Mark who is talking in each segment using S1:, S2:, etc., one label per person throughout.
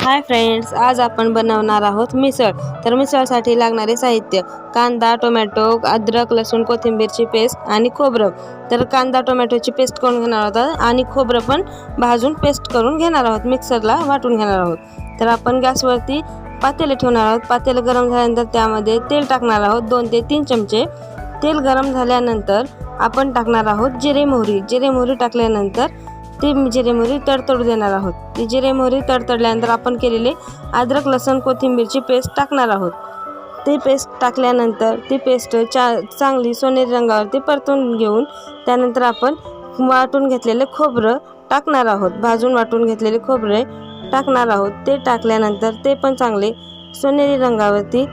S1: Hi friends आज आपण बनवणार आहोत मिसळ. तर मिसळसाठी लागणारे साहित्य कांदा टोमॅटो अद्रक लसूण कोथिंबीरची पेस्ट आणि खोबरं. तर कांदा टोमॅटोची पेस्ट करून घेणार आहोत आणि खोबरं पण भाजून पेस्ट करून घेणार आहोत मिक्सरला वाटून घेणार आहोत. तर आपण गॅसवरती पातेले ठेवणार आहोत. पातेलं गरम झाल्यानंतर त्यामध्ये तेल टाकणार आहोत दोन ते तीन चमचे. तेल गरम झाल्यानंतर आपण टाकणार आहोत जिरे मोहरी. जिरे मोहरी टाकल्यानंतर ते जिरे मोहरी तडतडू देणार आहोत. ती जिरे मोहरी तडतडल्यानंतर आपण केलेले अद्रक लसूण कोथिंबीरची पेस्ट टाकणार आहोत. ती पेस्ट टाकल्यानंतर ती पेस्ट चा चांगली सोनेरी रंगावरती परतून घेऊन त्यानंतर आपण वाटून घेतलेले खोबरं टाकणार आहोत. भाजून वाटून घेतलेले खोबरे टाकणार आहोत. ते टाकल्यानंतर ते पण चांगले सोनेरी रंगावरती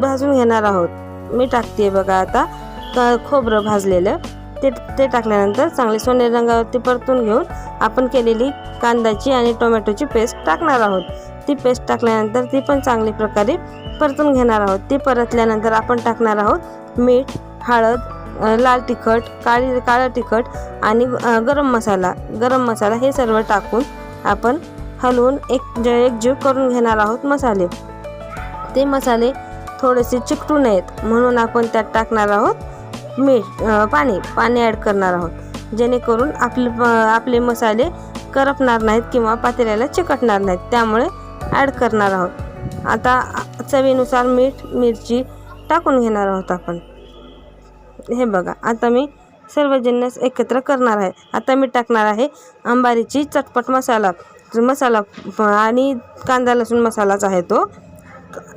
S1: भाजून घेणार आहोत. मी टाकते बघा आता खोबरं भाजलेलं. ते ते टाकल्यानंतर चांगले सोनेरी रंगावरती परतून घेऊन आपण केलेली कांद्याची आणि टोमॅटोची पेस्ट टाकणार आहोत. ती पेस्ट टाकल्यानंतर ती पण चांगली प्रकारे परतून घेणार आहोत. ती परतल्यानंतर आपण टाकणार आहोत मीठ हळद लाल तिखट काळी काळं तिखट आणि गरम मसाला. गरम मसाला हे सर्व टाकून आपण हलवून एक एकजीव करून घेणार आहोत मसाले. ते मसाले थोडेसे चिकटू नयेत म्हणून आपण त्यात टाकणार आहोत मीठ पाणी पाणी ॲड करणार आहोत. जेणेकरून आपले आपले मसाले करपणार नाहीत किंवा पातेल्याला चिकटणार नाहीत. त्यामुळे ॲड करणार आहोत. आता चवीनुसार मीठ मिरची टाकून घेणार आहोत आपण. हे बघा आता मी सर्व जिन्नस एकत्र करणार आहे. आता मी टाकणार आहे अंबारीची चटपट मसाला. मसाला आणि कांदा लसूण मसालाच आहे तो.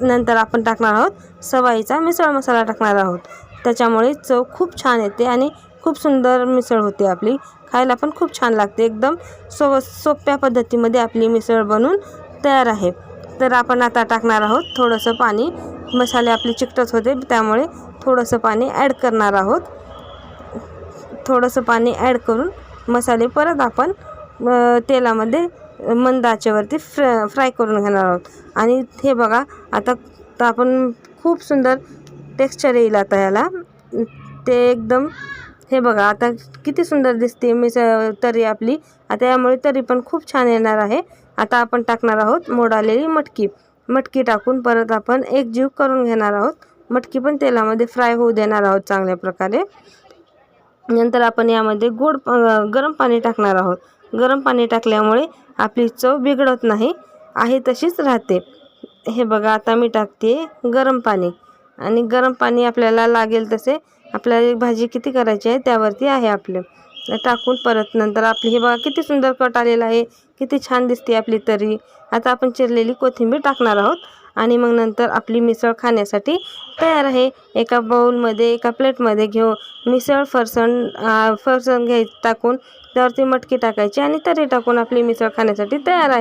S1: नंतर आपण टाकणार आहोत सवाईचा मिसळ मसाला टाकणार आहोत. त्याच्यामुळे चव खूप छान येते आणि खूप सुंदर मिसळ होते आपली. खायला पण खूप छान लागते. एकदम सो सोप्या पद्धतीमध्ये आपली मिसळ बनून तयार आहे. तर आपण आता टाकणार आहोत थोडंसं पाणी. मसाले आपले चिकटत होते त्यामुळे थोडंसं पाणी ॲड करणार आहोत. थोडंसं पाणी ॲड करून मसाले परत आपण तेलामध्ये मंद आचेवरती फ्र फ्राय करून घेणार आहोत. आणि हे बघा आता तर आपण खूप सुंदर टेक्स्चर येईल आता याला. ते एकदम हे बघा आता किती सुंदर दिसते मिस तरी आपली. आता यामुळे तरी पण खूप छान येणार आहे. आता आपण टाकणार आहोत मोडालेली मटकी. मटकी टाकून परत आपण एक जीव करून घेणार आहोत. मटकी पण तेलामध्ये फ्राय होऊ देणार आहोत चांगल्या प्रकारे. नंतर आपण यामध्ये गोड गरम पाणी टाकणार आहोत. गरम पाणी टाकल्यामुळे आपली चव बिघडत नाही. आहे तशीच राहते. हे बघा आता मी टाकते गरम पाणी. आणि गरम पाणी आपल्याला लागेल तसे आपल्याला भाजी किती करायची आहे त्यावरती आहे आपलं. टाकून परत नंतर आपली हे बघा किती सुंदर कट आलेला आहे किती छान दिसते आपली तरी. आता आपण चिरलेली कोथिंबीर टाकणार आहोत आणि मग नंतर आपली मिसळ खाण्यासाठी तयार आहे. एका बाऊलमध्ये एका प्लेटमध्ये घेऊ. मिसळ फरसण फरसण घ्याय टाकून त्यावरती मटकी टाकायची आणि तरी टाकून आपली मिसळ खाण्यासाठी तयार आहे.